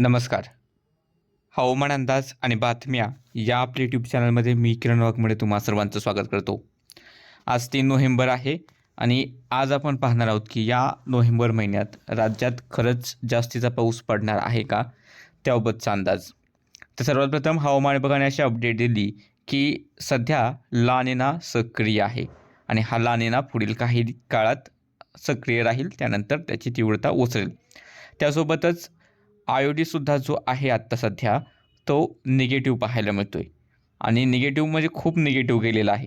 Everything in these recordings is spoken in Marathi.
नमस्कार. हवामान अंदाज आणि बातम्या या आपल्या यूट्यूब चॅनलमध्ये मी किरण वाघमुळे तुम्हा सर्वांचं स्वागत करतो. आज तीन नोव्हेंबर आहे आणि आज आपण पाहणार आहोत की या नोव्हेंबर महिन्यात राज्यात खरंच जास्तीचा पाऊस पडणार आहे का? त्याबाबतचा अंदाज. तर सर्वात प्रथम हवामान विभागाने अशी अपडेट दिली की सध्या लानेना सक्रिय आहे आणि हा लानेना पुढील काही काळात सक्रिय राहील त्यानंतर त्याची तीव्रता ओसरेल. त्यासोबतच आयोडीसुद्धा जो आहे आत्ता सध्या तो निगेटिव्ह पाहायला मिळतो आहे आणि निगेटिव्ह म्हणजे खूप निगेटिव्ह गेलेला आहे.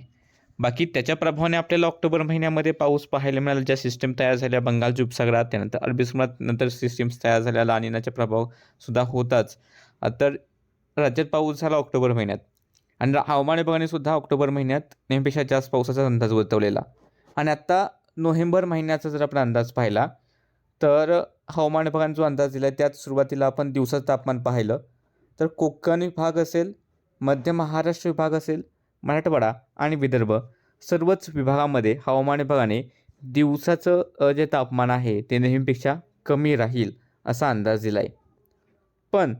बाकी त्याच्या प्रभावाने आपल्याला ऑक्टोबर महिन्यामध्ये पाऊस पाहायला मिळाला ज्या सिस्टीम तयार झाल्या बंगाल उपसागरात त्यानंतर अरबी समुद्रात नंतर सिस्टीम्स तयार झाल्या लानिनाचा प्रभावसुद्धा होताच. तर राज्यात पाऊस झाला ऑक्टोबर महिन्यात. आणि हवामान विभागाने सुद्धा ऑक्टोबर महिन्यात नेहमीपेक्षा जास्त पावसाचा अंदाज वर्तवलेला. आणि आत्ता नोव्हेंबर महिन्याचा जर आपण अंदाज पाहिला तर हवामान विभागाने जो अंदाज दिला आहे त्यात सुरुवातीला आपण दिवसाचं तापमान पाहिलं. तर कोकण विभाग असेल मध्य महाराष्ट्र विभाग असेल मराठवाडा आणि विदर्भ सर्वच विभागामध्ये हवामान विभागाने दिवसाचं जे तापमान आहे ते नेहमीपेक्षा कमी राहील असा अंदाज दिला आहे पण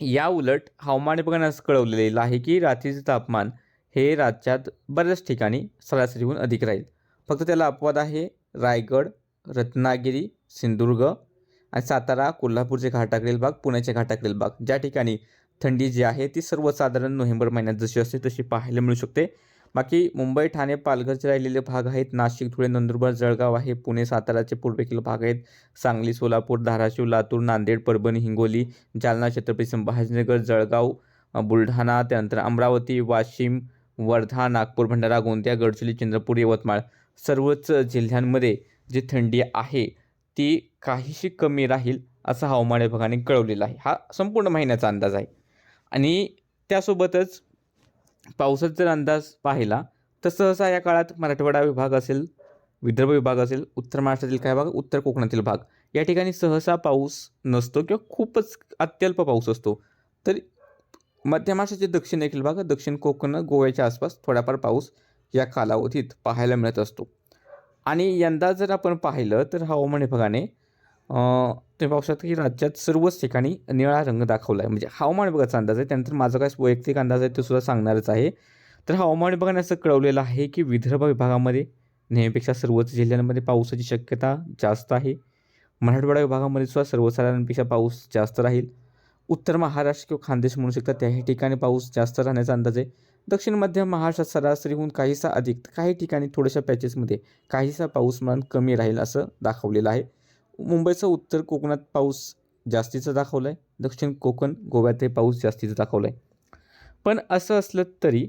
या उलट हवामान विभागाने असं कळवलेलं आहे की रात्रीचं तापमान हे राज्यात बऱ्याच ठिकाणी सरासरीहून अधिक राहील. फक्त त्याला अपवाद आहे रायगड रत्नागिरी सिंधुदुर्ग आणि सातारा कोल्हापूरचे घाटाकडील भाग पुण्याचे घाटाकडील भाग. ज्या ठिकाणी थंडी जी आहे ती सर्वसाधारण नोव्हेंबर महिन्यात जशी असते तशी पाहायला मिळू शकते. बाकी मुंबई ठाणे पालघरचे राहिलेले भाग आहेत. नाशिक धुळे नंदुरबार जळगाव आहे. पुणे साताराचे पूर्वेकडील भाग आहेत. सांगली सोलापूर धाराशिव लातूर नांदेड परभणी हिंगोली जालना छत्रपती संभाजीनगर जळगाव बुलढाणा त्यानंतर अमरावती वाशिम वर्धा नागपूर भंडारा गोंदिया गडचिरोली चंद्रपूर यवतमाळ. सर्वच जिल्ह्यांमध्ये जी थंडी आहे ती काहीशी कमी राहील असं हवामान विभागाने कळवलेलं आहे. हा संपूर्ण महिन्याचा अंदाज आहे. आणि त्यासोबतच पावसाचा जर अंदाज पाहिला तर सहसा या काळात मराठवाडा विभाग असेल विदर्भ विभाग असेल उत्तर महाराष्ट्रातील काही भाग उत्तर कोकणातील भाग या ठिकाणी सहसा पाऊस नसतो किंवा खूपच अत्यल्प पाऊस असतो. तर मध्य महाराष्ट्राचे देखील भाग दक्षिण कोकण गोव्याच्या आसपास थोडाफार पाऊस या कालावधीत पाहायला मिळत असतो. आणि यंदा जर आपण पाहिलं तर हवामान विभागाने तुम्ही पाहू शकता की राज्यात सर्वच ठिकाणी निळा रंग दाखवला आहे म्हणजे हवामान विभागाचा अंदाज आहे. त्यानंतर माझा काय वैयक्तिक अंदाज आहे तो सुद्धा सांगणारच आहे. तर हवामान विभागाने असं कळवलेलं आहे की विदर्भ विभागामध्ये नेहमीपेक्षा सर्वच जिल्ह्यांमध्ये पावसाची शक्यता जास्त आहे. मराठवाडा विभागामध्ये सुद्धा सर्वसाधारणपेक्षा पाऊस जास्त राहील. उत्तर महाराष्ट्र किंवा खानदेश म्हणू शकतात त्याही ठिकाणी पाऊस जास्त राहण्याचा अंदाज आहे. दक्षिण मध्य महाराष्ट्रात सरासरीहून काहीसा अधिक काही ठिकाणी थोड्याशा पॅचेसमध्ये काहीसा पाऊसमान कमी राहील असं दाखवलेलं आहे. मुंबईचं उत्तर कोकणात पाऊस जास्तीचा दाखवला आहे दक्षिण कोकण गोव्यातही पाऊस जास्तीचा दाखवला आहे पण असं असलं तरी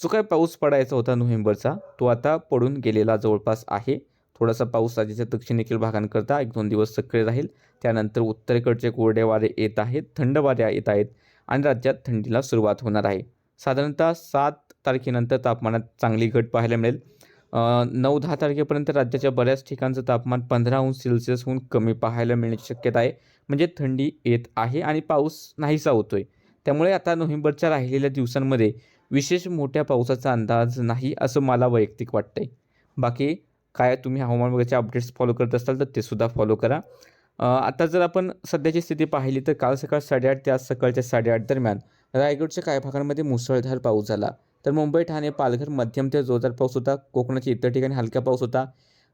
जो काय पाऊस पडायचा होता नोव्हेंबरचा तो आता पडून गेलेला जवळपास आहे. थोडासा पाऊस राज्याच्या दक्षिणेकडील भागांकरता एक दोन दिवस सक्रिय राहील. त्यानंतर उत्तरेकडचे कोरडे वारे येत आहेत थंड वारे येत आहेत आणि राज्यात थंडीला सुरुवात होणार आहे. साधारणतः सात तारखेनंतर तापमानात चांगली घट पाहायला मिळेल. नऊ दहा तारखेपर्यंत राज्याच्या बऱ्याच ठिकाणचं तापमान पंधरा अंश सेल्सिअसहून कमी पाहायला मिळण्याची शक्यता आहे. म्हणजे थंडी येत आहे आणि पाऊस नाहीसा होतो आहे त्यामुळे आता नोव्हेंबरच्या राहिलेल्या दिवसांमध्ये विशेष मोठ्या पावसाचा अंदाज नाही असं मला वैयक्तिक वाटतंय. बाकी काय तुम्ही हवामान विभागाचे अपडेट्स फॉलो करत असाल तर ते सुद्धा फॉलो करा. आता जर आपण सध्याची स्थिती पाहिली तर काल सकाळ साडेआठ ते आज सकाळच्या साडेआठ दरम्यान रायगडच्या काही भागांमध्ये मुसळधार पाऊस झाला. तर मुंबई ठाणे पालघर मध्यम ते जोरदार पाऊस होता. कोकणाच्या इतर ठिकाणी हलका पाऊस होता.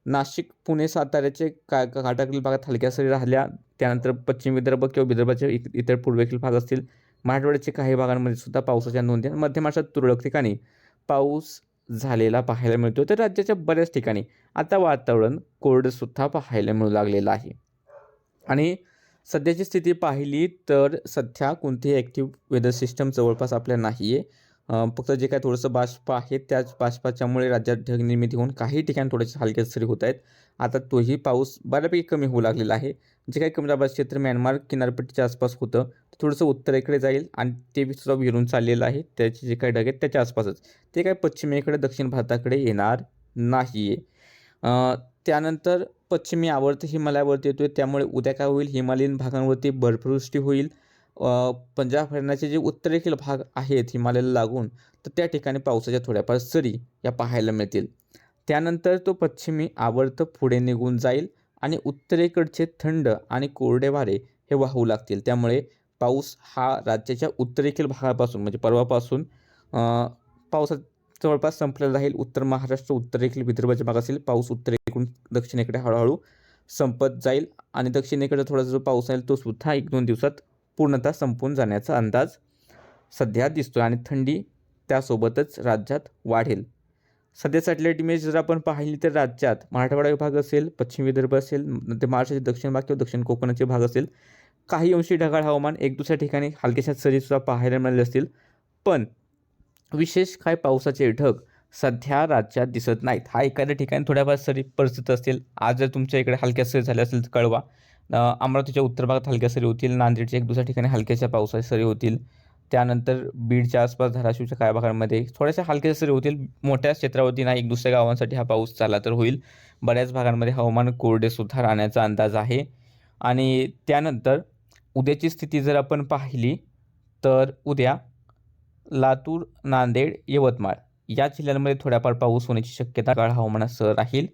नाशिक पुणे साताऱ्याचे का घाटाकडील भागात हलक्या सरी राहिल्या. त्यानंतर पश्चिम विदर्भ किंवा विदर्भाचे इ- इतर पूर्वेकडील भाग असतील. मराठवाड्याचे काही भागांमध्ये सुद्धा पावसाच्या नोंदी आणि मध्य महाराष्ट्रात तुरळक ठिकाणी पाऊस झालेला पाहायला मिळतो. तर राज्याच्या बऱ्याच ठिकाणी आता वातावरण कोरडंसुद्धा पाहायला मिळू लागलेलं आहे. आणि सध्याची स्थिती पाहिली तर सध्या कोणतीही ॲक्टिव्ह वेदर सिस्टम जवळपास आपल्या नाही आहे फक्त जे काय थोडंसं बाष्प आहे त्याच बाष्पाच्यामुळे राज्यात ढग निर्मिती होऊन काही ठिकाणी थोडेसे हलके सरी होत आहेत. आता तोही पाऊस बऱ्यापैकी कमी होऊ लागलेला आहे. जे काही कमी दाबाचं क्षेत्र म्यानमार किनारपट्टीच्या आसपास होतं ते थोडंसं उत्तरेकडे जाईल आणि ते बी सुद्धा विरून चाललेलं आहे. त्याचे जे काही ढग आहेत त्याच्या आसपासच. ते काय पश्चिमेकडे दक्षिण भारताकडे येणार नाही आहे त्यानंतर पश्चिमी आवर्त हिमालयावरती येतो आहे त्यामुळे उद्या काय होईल? हिमालयीन भागांवरती बर्फवृष्टी होईल. पंजाब हरियाणाचे जे उत्तरेकडील भाग आहेत हिमालयाला लागून तर त्या ठिकाणी पावसाच्या थोड्याफार सरी या पाहायला मिळतील. त्यानंतर तो पश्चिमी आवर्त पुढे निघून जाईल आणि उत्तरेकडचे थंड आणि कोरडे वारे हे वाहू लागतील. त्यामुळे पाऊस हा राज्याच्या उत्तरेखील भागापासून म्हणजे परवापासून पावसात जवळपास संपलेला राहील. उत्तर महाराष्ट्र उत्तरेखील विदर्भाच्या भाग असेल पाऊस उत्तरेकडून दक्षिणेकडे हळूहळू संपत जाईल आणि दक्षिणेकडे थोडासा जो पाऊस आहे तो सुद्धा एक दोन दिवसात पूर्णतः संपून जाण्याचा अंदाज सध्या दिसतो आणि थंडी त्यासोबतच राज्यात वाढेल. सध्या सॅटेलाईट इमेज जर आपण पाहिली तर राज्यात मराठवाडा विभाग असेल पश्चिम विदर्भ असेल मध्य महाराष्ट्राचे दक्षिण भाग किंवा दक्षिण कोकणाचे भाग असेल काही अंशी ढगाळ हवामान एक दुसऱ्या ठिकाणी हलक्याशा सरीसुद्धा पाहायला मिळाले असतील. पण विशेष काय पावसाचे ढग सध्या राज्यात दिसत नाहीत. हा एखाद्या ठिकाणी थोड्याफार सरी परिस्थिती असतील. आज जर तुमच्या इकडे हलक्या सरी झाल्या असेल तर कळवा. अमरावतीच्या उत्तर भागात हलक्या सरी होतील. नांदेडच्या एक दुसऱ्या ठिकाणी हलक्याच्या पावसाच्या सरी होतील. त्यानंतर बीडच्या आसपास धाराशिवच्या काही भागांमध्ये थोड्याशा हलक्याच्या सरी होतील. मोठ्या क्षेत्रावरती नाही एक दुसऱ्या गावांसाठी हा पाऊस चालला तर होईल. बऱ्याच भागांमध्ये हवामान कोरडेसुद्धा राहण्याचा अंदाज आहे. आणि त्यानंतर उद्याची स्थिती जर आपण पाहिली तर उद्या लातूर नांदेड यवतमाळ. या जिल्ह्यांमध्ये थोड्याफार पाऊस होण्याची शक्यता काळ हवामानासह राहील.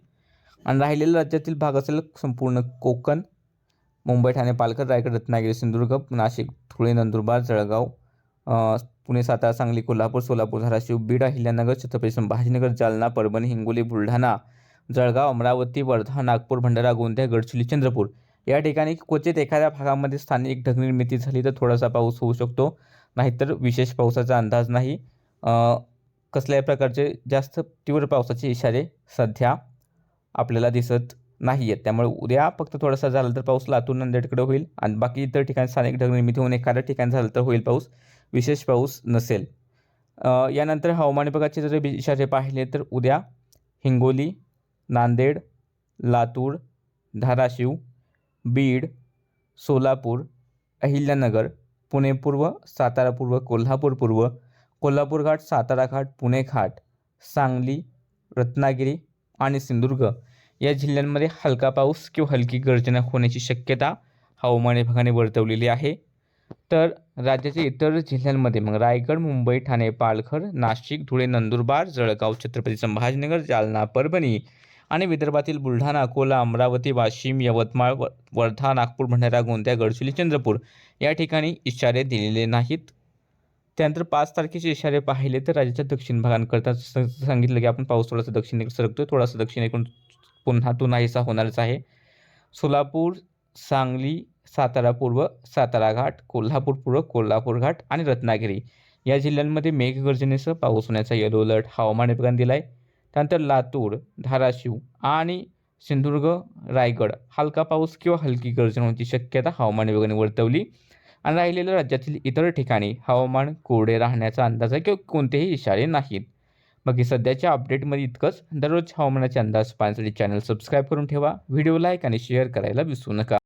आणि राहिलेल्या राज्यातील भाग असेल संपूर्ण कोकण मुंबई ठाणे पालघर रायगड रत्नागिरी सिंधुदुर्ग नाशिक धुळे नंदुरबार जळगाव पुणे सातारा सांगली कोल्हापूर सोलापूर धाराशिव बीड अहिल्यानगर छत्रपती संभाजीनगर जालना परभणी हिंगोली बुलढाणा जळगाव अमरावती वर्धा नागपूर भंडारा गोंदिया गडचिरोली चंद्रपूर या ठिकाणी क्वचित एखाद्या भागामध्ये स्थानिक ढगनिर्मिती झाली तर थोडासा पाऊस होऊ शकतो. नाहीतर विशेष पावसाचा अंदाज नाही. कसल्याही प्रकारचे जास्त तीव्र पावसाचे इशारे सध्या आपल्याला दिसत नाही आहेत त्यामुळे उद्या फक्त थोडासा झाला तर पाऊस लातूर नांदेडकडे होईल आणि बाकी इतर ठिकाणी स्थानिक ढगनिर्मिती होऊन एखाद्या ठिकाणी झालं तर होईल पाऊस. विशेष पाऊस नसेल. यानंतर हवामान विभागाचे जर इशारे पाहिले तर उद्या हिंगोली नांदेड लातूर धाराशिव बीड सोलापूर अहिल्यानगर पुणे पूर्व सातारा पूर्व कोल्हापूर पूर्व कोल्हापूर घाट सातारा घाट पुणे घाट सांगली रत्नागिरी आणि सिंधुदुर्ग या जिल्ह्यांमध्ये हलका पाऊस किंवा हलकी गर्जना होण्याची शक्यता हवामान विभागाने वर्तवलेली आहे. तर राज्याच्या इतर जिल्ह्यांमध्ये मग रायगड मुंबई ठाणे पालघर नाशिक धुळे नंदुरबार जळगाव छत्रपती संभाजीनगर जालना परभणी आणि विदर्भातील बुलढाणा अकोला अमरावती वाशिम यवतमाळ व- वर्धा नागपूर भंडारा गोंदिया गडचिरोली चंद्रपूर या ठिकाणी इशारे दिलेले नाहीत. त्यानंतर पाच तारखेचे इशारे पाहिले तर राज्याच्या दक्षिण भागांकरता स- सांगितलं की आपण पाऊस थोडासा दक्षिणेकडे सरकतो थोडासा दक्षिणेकडून पुन्हा तो नाहीसा होणारच आहे. सोलापूर सांगली सातारा पूर्व सातारा घाट कोल्हापूर पूर्व कोल्हापूर घाट आणि रत्नागिरी या जिल्ह्यांमध्ये मेघगर्जनेसह पाऊस होण्याचा येलो अलर्ट हवामान विभागाने दिला आहे त्यानंतर लातूर धाराशिव आणि सिंधुदुर्ग रायगड हलका पाऊस किंवा हलकी गर्जन होण्याची शक्यता हवामान विभागाने वर्तवली. आणि राहिलेल्या राज्यातील इतर ठिकाणी हवामान कोरडे राहण्याचा अंदाज आहे किंवा कोणतेही इशारे नाहीत. बाकी सध्याच्या अपडेटमध्ये इतकंच. दररोज हवामानाचे अंदाज पाहण्यासाठी चॅनल सबस्क्राईब करून ठेवा. व्हिडिओ लाईक आणि शेअर करायला विसरू नका.